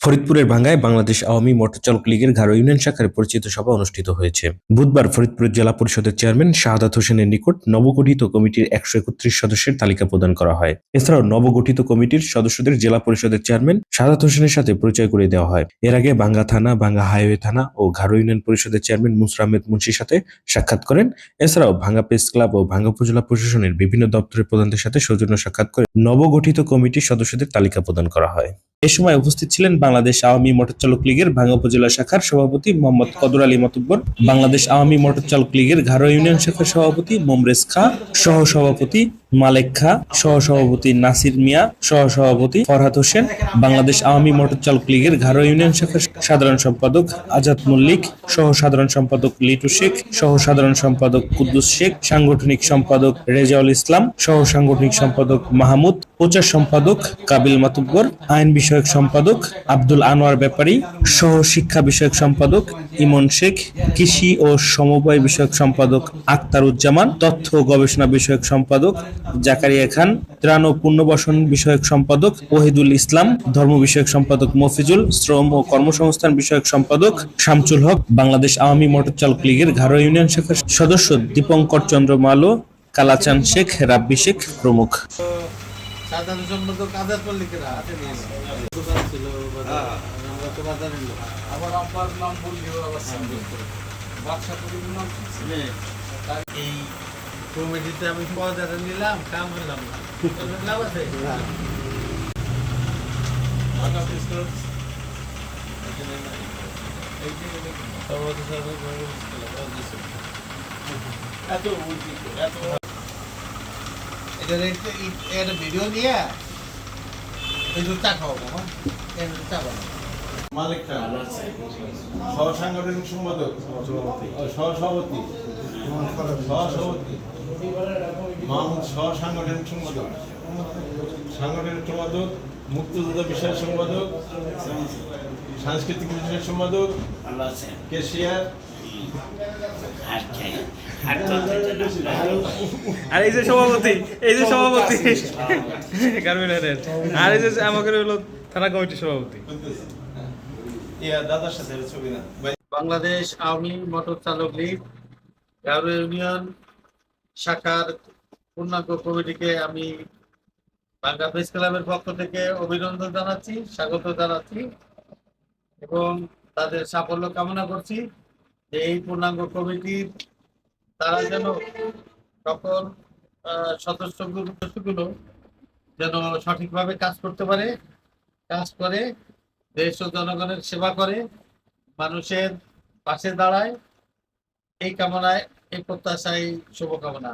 ফরিদপুরের ভাঙ্গায় বাংলাদেশ আওয়ামী মোটর চালক লীগের ঘাড় ইউনিয়ন শাখার পরিচিত সভা অনুষ্ঠিত হয়েছে। বুধবার ফরিদপুর জেলা পরিষদের চেয়ারম্যান শাহাদাত হোসেনের নিকট নবগঠিত কমিটির একশো একত্রিশ সদস্যের তালিকা প্রদান করা হয়। এছাড়াও নবগঠিত কমিটির সদস্যদের জেলা পরিষদের চেয়ারম্যান শাহাদাত হোসেনের সাথে পরিচয় করে দেওয়া হয়। এর আগে বাঙ্গা থানা বাঙ্গা হাইওয়ে থানা ও ঘাড় ইউনিয়ন পরিষদের চেয়ারম্যান মুসরা আহমেদ মুন্সির সাথে সাক্ষাৎ করেন। এছাড়াও ভাঙ্গা প্রেস ক্লাব ও ভাঙ্গা উপজেলা প্রশাসনের বিভিন্ন দপ্তরের প্রধানদের সাথে সৌজন্য সাক্ষাৎ করে নবগঠিত কমিটির সদস্যদের তালিকা প্রদান করা হয়। এ সময় উপস্থিত ছিলেন বাংলাদেশ আওয়ামী মোটর চালক লীগের ভাঙ্গা উপজেলা শাখার সভাপতি মোহাম্মদ কদর আলী মাতুব্বর, বাংলাদেশ আওয়ামী মোটর চালক লীগের ঘাড় ইউনিয়ন শাখার সভাপতি মোমরেজ খা সহ সভাপতি মালেক খা সহ সভাপতি নাসির মিয়া সহ সভাপতি ফরহাদ হোসেন, বাংলাদেশ আওয়ামী মোটর চালক লীগের ঘাড় ইউনিয়ন শাখার সাধারণ সম্পাদক আজাদ মল্লিক সহ সাধারণ সম্পাদক লিটু শেখ সহ সাধারণ সম্পাদক কুদ্দুস শেখ, সাংগঠনিক সম্পাদক রেজাউল ইসলাম সহ সাংগঠনিক সম্পাদক মাহমুদ প্রচার সম্পাদক কাবিল মাতুব্বর, আইন বিষয়ক সম্পাদক আব্দুল আনোয়ার ব্যাপারী, সহ শিক্ষা বিষয়ক সম্পাদক ইমন শেখ, কৃষি ও সমবায় বিষয়ক সম্পাদক আক্তারুজ্জামান, তথ্য ও গবেষণা বিষয়ক সম্পাদক জাকারিয়া খান, ত্রাণ ও পুনর্বাসন বিষয়ক সম্পাদক ওহিদুল ইসলাম, ধর্ম বিষয়ক সম্পাদক মফিজুল, শ্রম ও কর্মসংস্থান বিষয়ক সম্পাদক শামসুল হক, বাংলাদেশ আওয়ামী মোটর চালক লীগের ঘাড় ইউনিয়ন শাখার সদস্য দীপঙ্কর চন্দ্র মালো কালাচান শেখ, রাব্বি শেখ প্রমুখ। সাধারণ সম্পাদক আজাদ মল্লিকেরা হাতে নিয়ে। দোকান ছিল বাজারে। আমরা তো বাজারে। আবার আব্বার নাম বললেও আবার বাদশা নাম এই কমিটিতে আমি পদাটা নিলাম কাম হলাম না আছে ঢাকা প্রেস ক্লাব এখানে না। এই যে এটা কি? সভাপতি সাহেবের ঘরে বসেছিল, কাজ দিছে। এত উচিত এত ভিডিও চা খাওয়াবো হ্যাঁ? এটা চা বানাবো মালিক খান সহ সাংগঠনিক সম্পাদক। সহসভাপতি। সহসভাপতি। মাহমুদ সহ সাংগঠনিক সম্পাদক। সাংগঠনিক সম্পাদক মুক্তিযোদ্ধা বিষয় সম্পাদক সাংস্কৃতিক বিষয় সম্পাদক কেশিয়ার। আর এই যে সভাপতি এই যে সভাপতি। গার্মেন্টের আর এই যে আমাকে হলো থানা কমিটির সভাপতি। ইয়া দাদার সাথে ছবি না। বাংলাদেশ আওয়ামী মোটর চালক লীগ গারো ইউনিয়ন শাখার পূর্ণাঙ্গ কমিটিকে আমি বাংলা প্রেস ক্লাবের পক্ষ থেকে অভিনন্দন জানাচ্ছি স্বাগত জানাচ্ছি এবং তাদের সাফল্য কামনা করছি যে এই পূর্ণাঙ্গ কমিটির তারা যেন সকল সদস্য সদস্যগুলো যেন সঠিকভাবে কাজ করতে পারে, কাজ করে, দেশ ও জনগণের সেবা করে, মানুষের পাশে দাঁড়ায়, এই কামনায়, এই প্রত্যাশায় শুভকামনা।